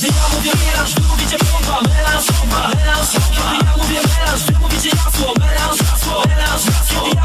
Kiedy ja mówię melanż, wy mówicie bomba Melanż, bomba, melanż, bomba Kiedy ja mówię melanż, wy mówicie jasło Melanż, jasło, melanż, jasło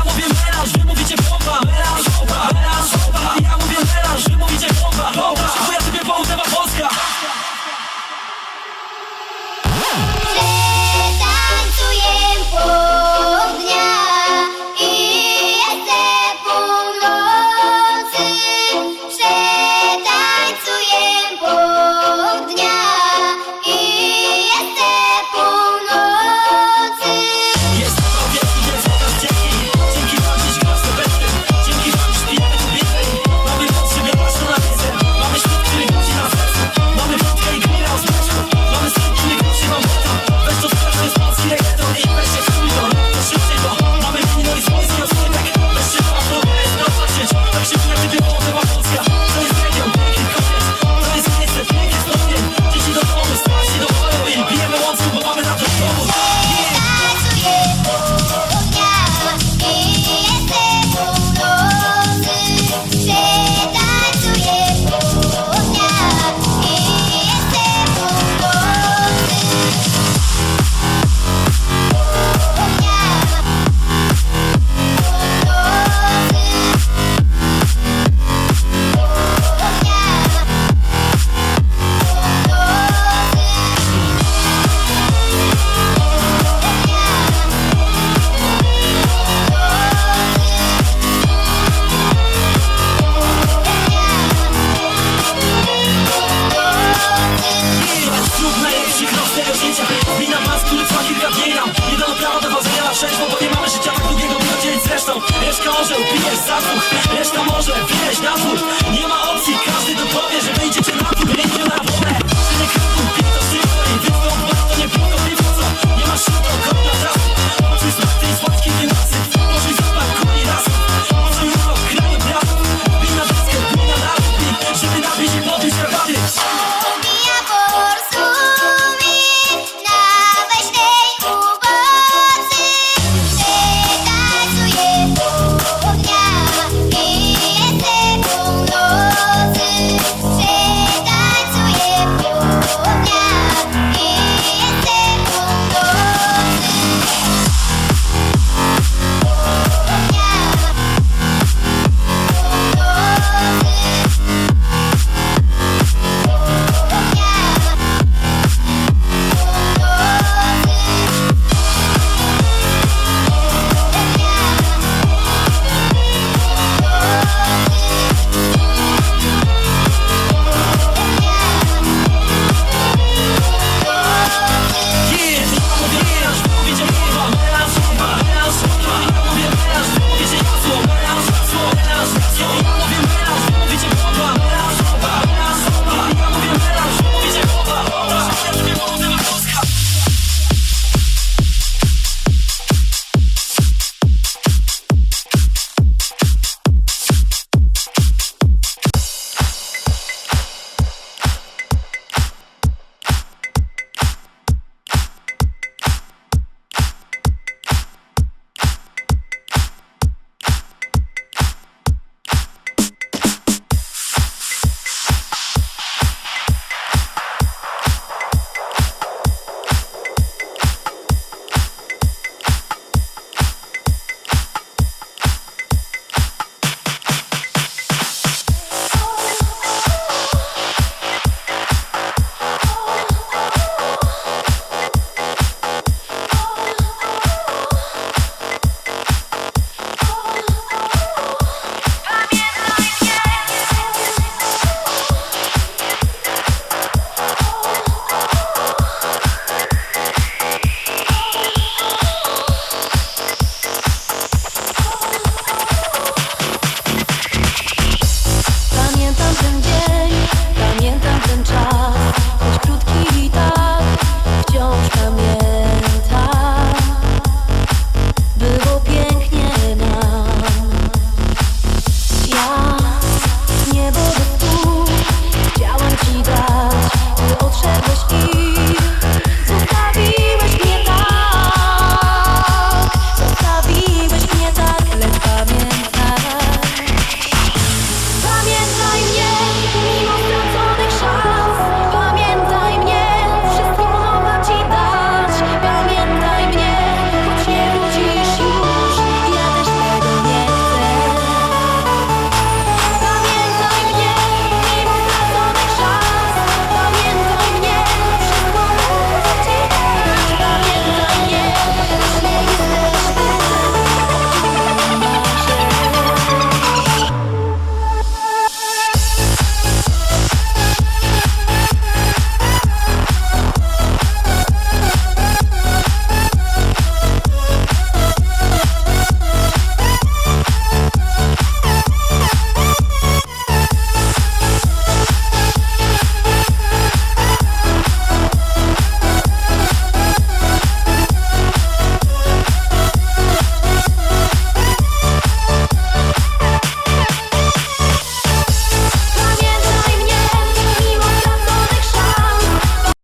trzeźwo Bo nie mamy życia tak długiego, by zresztą Mieszka orzeł, pijesz za dwóch Mieszka może, wieś na